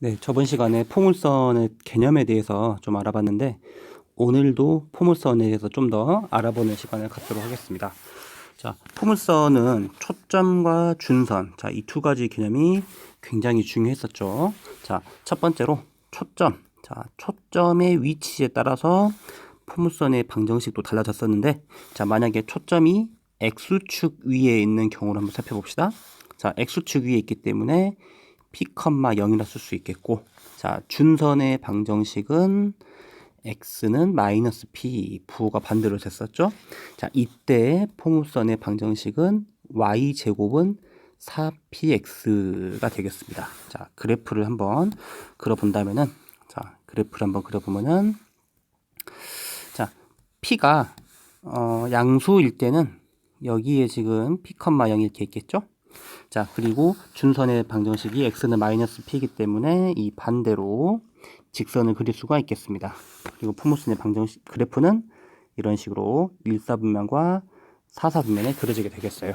네, 저번 시간에 포물선의 개념에 대해서 좀 알아봤는데 오늘도 포물선에 대해서 좀 더 알아보는 시간을 갖도록 하겠습니다. 자, 포물선은 초점과 준선, 자, 이 두 가지 개념이 굉장히 중요했었죠. 자, 첫 번째로 초점. 자, 초점의 위치에 따라서 포물선의 방정식도 달라졌었는데, 자, 만약에 초점이 x축 위에 있는 경우를 한번 살펴봅시다. 자, x축 위에 있기 때문에 p, 0이라 쓸 수 있겠고, 자, 준선의 방정식은 x는 마이너스 p, 부호가 반대로 됐었죠. 자, 이때 포물선의 방정식은 y 제곱은 4px가 되겠습니다. 자, 그래프를 한번 그려본다면은, 자, 그래프를 한번 그려보면은, 자, p가 어, 양수일 때는 여기에 지금 p, 0 이렇게 있겠죠. 자, 그리고 준선의 방정식이 x는 마이너스 p이기 때문에 이 반대로 직선을 그릴 수가 있겠습니다. 그리고 포물선의 방정식 그래프는 이런 식으로 1사분면과 4사분면에 그려지게 되겠어요.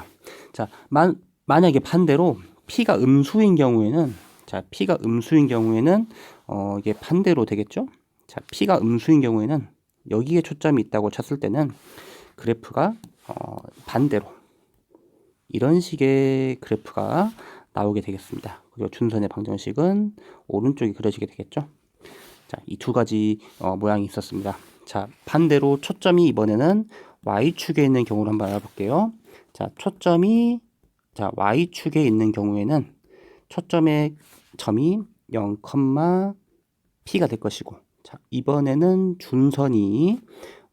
자, 만, 만약에 반대로 p가 음수인 경우에는 자, p가 음수인 경우에는 어, 이게 반대로 되겠죠? 자, p가 음수인 경우에는 여기에 초점이 있다고 쳤을 때는 그래프가 어, 반대로 이런 식의 그래프가 나오게 되겠습니다. 그리고 준선의 방정식은 오른쪽이 그려지게 되겠죠. 자, 이 두 가지 어, 모양이 있었습니다. 자, 반대로 초점이 이번에는 y축에 있는 경우를 한번 알아볼게요. 자, 초점이 자, y축에 있는 경우에는 초점의 점이 0, p가 될 것이고 자, 이번에는 준선이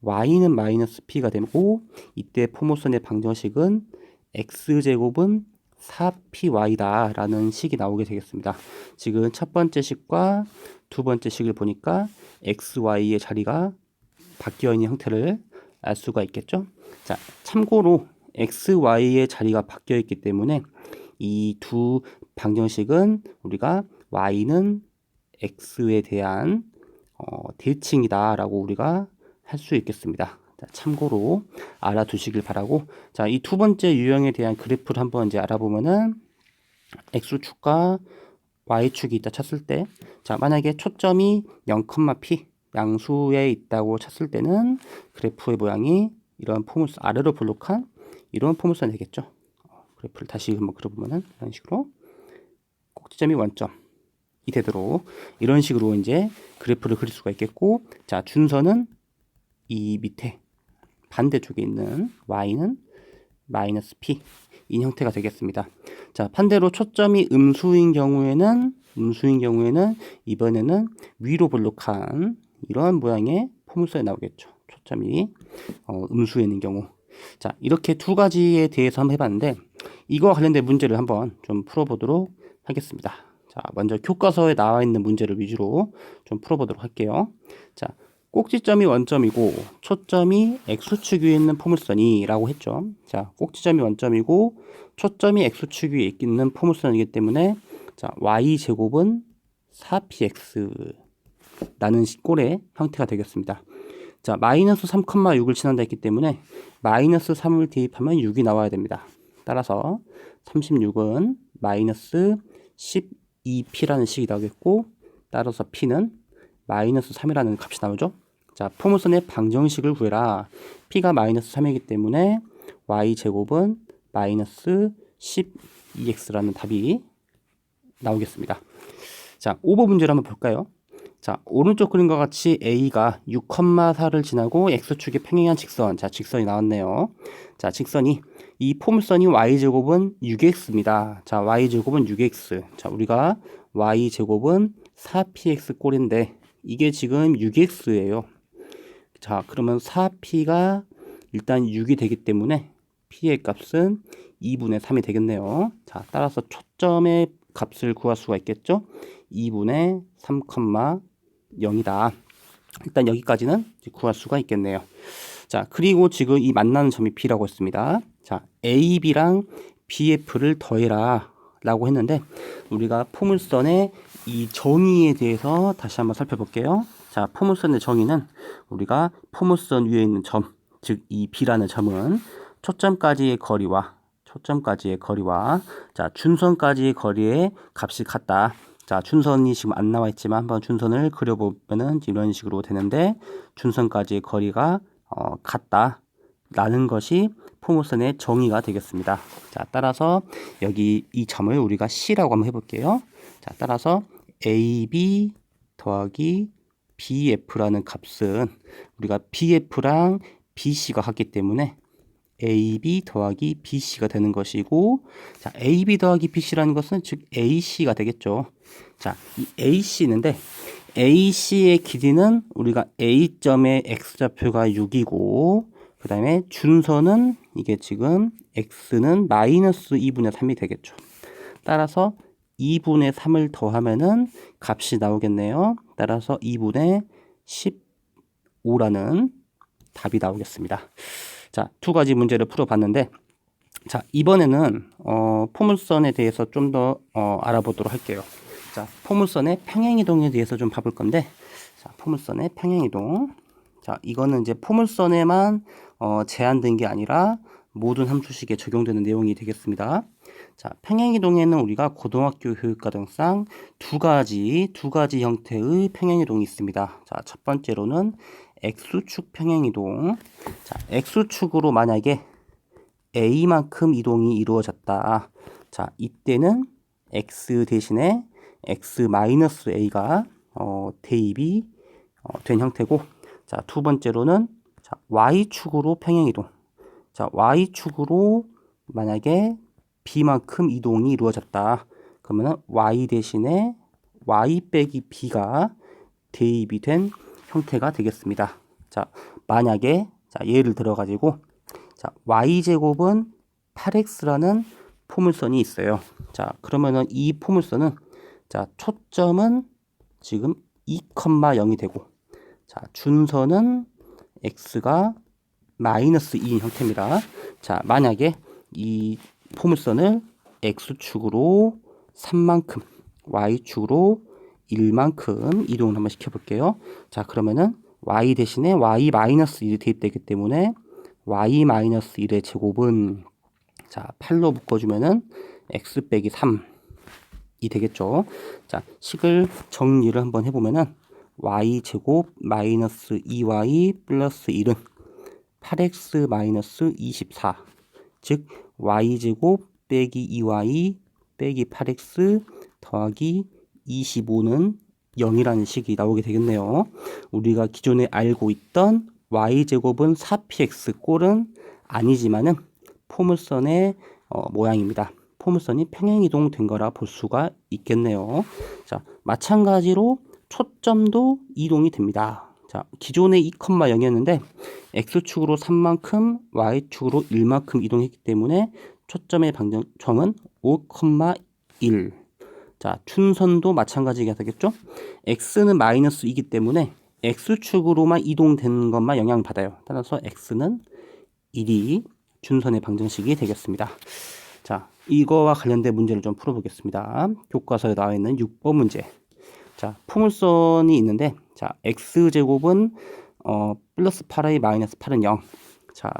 y는 마이너스 p가 되고 이때 포모선의 방정식은 x제곱은 4py다 라는 식이 나오게 되겠습니다. 지금 첫 번째 식과 두 번째 식을 보니까 xy의 자리가 바뀌어 있는 형태를 알 수가 있겠죠. 자, 참고로 xy의 자리가 바뀌어 있기 때문에 이 두 방정식은 우리가 y는 x에 대한 어, 대칭이다라고 우리가 할 수 있겠습니다. 자, 참고로 알아두시길 바라고 자, 이 두 번째 유형에 대한 그래프를 한번 이제 알아보면은 x축과 y축이 있다 쳤을 때 자, 만약에 초점이 0,p 양수에 있다고 쳤을 때는 그래프의 모양이 이런 포물선 아래로 볼록한 이런 포물선이 되겠죠. 어, 그래프를 다시 한번 그려보면은 이런 식으로 꼭지점이 원점 이 되도록 이런 식으로 이제 그래프를 그릴 수가 있겠고 자 준선은 이 밑에 반대쪽에 있는 y는 마이너스 p 이 형태가 되겠습니다. 자 반대로 초점이 음수인 경우에는 음수인 경우에는 이번에는 위로 볼록한 이러한 모양의 포물선이 나오겠죠. 초점이 어, 음수에 있는 경우. 자 이렇게 두 가지에 대해서 한번 해봤는데 이거와 관련된 문제를 한번 좀 풀어보도록 하겠습니다. 자 먼저 교과서에 나와 있는 문제를 위주로 좀 풀어보도록 할게요. 자 꼭지점이 원점이고 초점이 x축 위에 있는 포물선이라고 했죠. 자, 꼭지점이 원점이고 초점이 x축 위에 있는 포물선이기 때문에 자, y 제곱은 4px 라는 꼴의 형태가 되겠습니다. 자, 마이너스 3,6을 지난다 했기 때문에 마이너스 3을 대입하면 6이 나와야 됩니다. 따라서 36은 마이너스 12p라는 식이 나오겠고 따라서 p는 마이너스 3이라는 값이 나오죠. 자, 포물선의 방정식을 구해라. p가 마이너스 3이기 때문에 y 제곱은 마이너스 12x라는 답이 나오겠습니다. 자, 5번 문제를 한번 볼까요? 자, 오른쪽 그림과 같이 a가 6,4를 지나고 x축에 평행한 직선. 자, 직선이 나왔네요. 자, 직선이 이 포물선이 y제곱은 6x입니다. 자, y제곱은 6x. 자, 우리가 y제곱은 4px 꼴인데 이게 지금 6x예요. 자, 그러면 4p가 일단 6이 되기 때문에 p의 값은 2분의 3이 되겠네요. 자, 따라서 초점의 값을 구할 수가 있겠죠? 2분의 3,0이다. 일단 여기까지는 구할 수가 있겠네요. 자, 그리고 지금 이 만나는 점이 B라고 했습니다. 자, AB랑 BF를 더해라 라고 했는데 우리가 포물선의 이 정의에 대해서 다시 한번 살펴볼게요. 자, 포물선의 정의는 우리가 포물선 위에 있는 점, 즉 이 B라는 점은 초점까지의 거리와 초점까지의 거리와 자, 준선까지의 거리의 값이 같다. 자, 준선이 지금 안 나와 있지만 한번 준선을 그려보면은 이런 식으로 되는데 준선까지의 거리가 어, 같다. 라는 것이 포물선의 정의가 되겠습니다. 자, 따라서 여기 이 점을 우리가 C라고 한번 해볼게요. 자, 따라서 AB 더하기 BF라는 값은 우리가 BF랑 BC가 같기 때문에 AB 더하기 BC가 되는 것이고 자, AB 더하기 BC라는 것은 즉 AC가 되겠죠. 자, 이 AC 있는데 AC의 길이는 우리가 A점의 X좌표가 6이고 그 다음에 준선은 이게 지금 X는 마이너스 2분의 3이 되겠죠. 따라서 2분의 3을 더하면은 값이 나오겠네요. 따라서 2분의 15라는 답이 나오겠습니다. 자, 두 가지 문제를 풀어봤는데, 자, 이번에는, 어, 포물선에 대해서 좀 더, 어, 알아보도록 할게요. 자, 포물선의 평행이동에 대해서 좀 봐볼 건데, 자, 포물선의 평행이동. 자, 이거는 이제 포물선에만, 어, 제한된 게 아니라 모든 함수식에 적용되는 내용이 되겠습니다. 자, 평행이동에는 우리가 고등학교 교육과정상 두 가지, 두 가지 형태의 평행이동이 있습니다. 자, 첫 번째로는 X축 평행이동. 자, X축으로 만약에 A만큼 이동이 이루어졌다. 자, 이때는 X 대신에 X-A가 어, 대입이 어, 된 형태고, 자, 두 번째로는 자, Y축으로 평행이동. 자, Y축으로 만약에 B만큼 이동이 이루어졌다. 그러면 Y 대신에 Y 빼기 B가 대입이 된 형태가 되겠습니다. 자, 만약에 자, 예를 들어 가지고 자, y제곱은 8x라는 포물선이 있어요. 자, 그러면은 이 포물선은 자, 초점은 지금 2,0이 되고 자, 준선은 x가 마이너스 2인 형태입니다. 자, 만약에 이 포물선을 x축으로 3만큼, y축으로 1만큼 이동을 한번 시켜볼게요. 자, 그러면은 y 대신에 y 마이너스 1이 대입되기 때문에 y 마이너스 1의 제곱은 자, 8로 묶어주면은 x 빼기 3이 되겠죠. 자, 식을 정리를 한번 해보면은 y 제곱 마이너스 2y 플러스 1은 8x 마이너스 24. 즉, y 제곱 빼기 2y 빼기 8x 더하기 25는 0이라는 식이 나오게 되겠네요. 우리가 기존에 알고 있던 y제곱은 4px 꼴은 아니지만은 포물선의 어, 모양입니다. 포물선이 평행이동 된 거라 볼 수가 있겠네요. 자, 마찬가지로 초점도 이동이 됩니다. 자, 기존에 2,0이었는데 x축으로 3만큼, y축으로 1만큼 이동했기 때문에 초점의 방정점은 5,1 자, 춘선도 마찬가지가 되겠죠? x는 마이너스 이기 때문에 x축으로만 이동되는 것만 영향을 받아요. 따라서 x는 1이 준선의 방정식이 되겠습니다. 자, 이거와 관련된 문제를 좀 풀어보겠습니다. 교과서에 나와 있는 6번 문제. 자, 포물선이 있는데, 자, x제곱은 어, 플러스 8i 마이너스 8은 0. 자,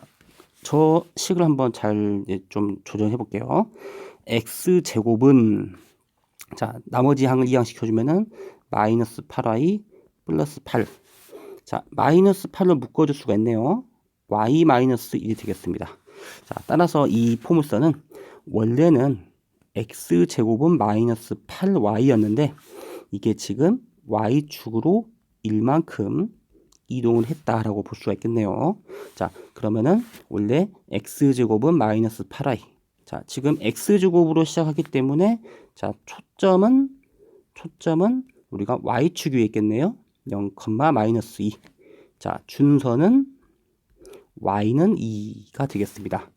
저 식을 한번 잘 좀 조정해 볼게요. x제곱은 자, 나머지 항을 이항 시켜 주면은 마이너스 8y 플러스 8. 자, 마이너스 8로 묶어 줄 수가 있네요. y 마이너스 1이 되겠습니다. 자, 따라서 이 포물선은 원래는 x제곱은 마이너스 8y였는데 이게 지금 y축으로 1만큼 이동을 했다라고 볼 수가 있겠네요. 자, 그러면은 원래 x제곱은 마이너스 8y. 자, 지금 x제곱으로 시작하기 때문에 자, 초점은 초점은 우리가 y축 위에 있겠네요. 0, 마이너스 2. 자, 준선은 y는 2가 되겠습니다.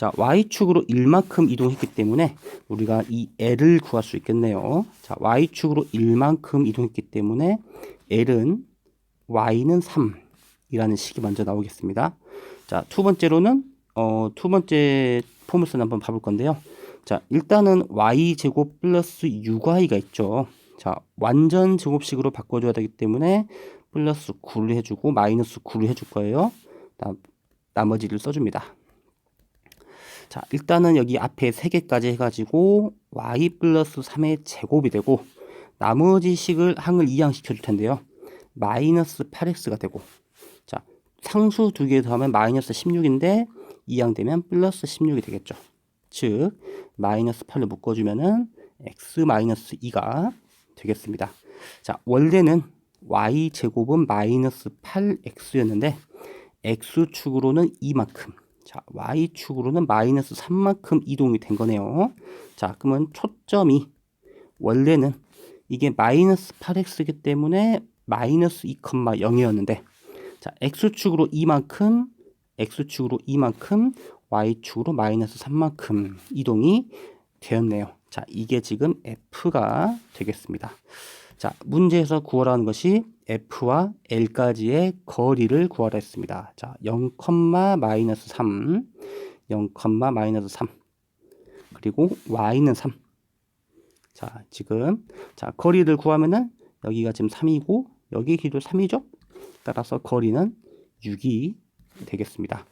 자, y축으로 1만큼 이동했기 때문에 우리가 이 l을 구할 수 있겠네요. 자, y축으로 1만큼 이동했기 때문에 l은 y는 3이라는 식이 먼저 나오겠습니다. 자, 두 번째로는 어, 두 번째 포물선 한번 봐볼 건데요. 자, 일단은 y제곱 플러스 6y가 있죠. 자, 완전 제곱식으로 바꿔줘야 되기 때문에 플러스 9를 해주고 마이너스 9를 해줄 거예요. 나, 나머지를 써줍니다. 자, 일단은 여기 앞에 3개까지 해가지고 y 플러스 3의 제곱이 되고 나머지 식을 항을 이항시켜 줄 텐데요. 마이너스 8x가 되고 자 상수 두 개 더하면 마이너스 16인데 이항되면 플러스 16이 되겠죠. 즉 마이너스 8로 묶어주면은 x 마이너스 2가 되겠습니다. 자 원래는 y 제곱은 마이너스 8x였는데 x축으로는 2만큼 자 y축으로는 마이너스 3만큼 이동이 된 거네요. 자 그러면 초점이 원래는 이게 마이너스 8x이기 때문에 마이너스 2,0이었는데 자 x축으로 2만큼 x축으로 2만큼 y축으로 마이너스 3만큼 이동이 되었네요. 자 이게 지금 f가 되겠습니다. 자 문제에서 구하라는 것이 f와 l까지의 거리를 구하라 했습니다. 자 0, 마이너스 3 0, 마이너스 3 그리고 y는 3 자, 지금 자, 거리를 구하면은 여기가 지금 3이고 여기 길도 3이죠? 따라서 거리는 6이 되겠습니다.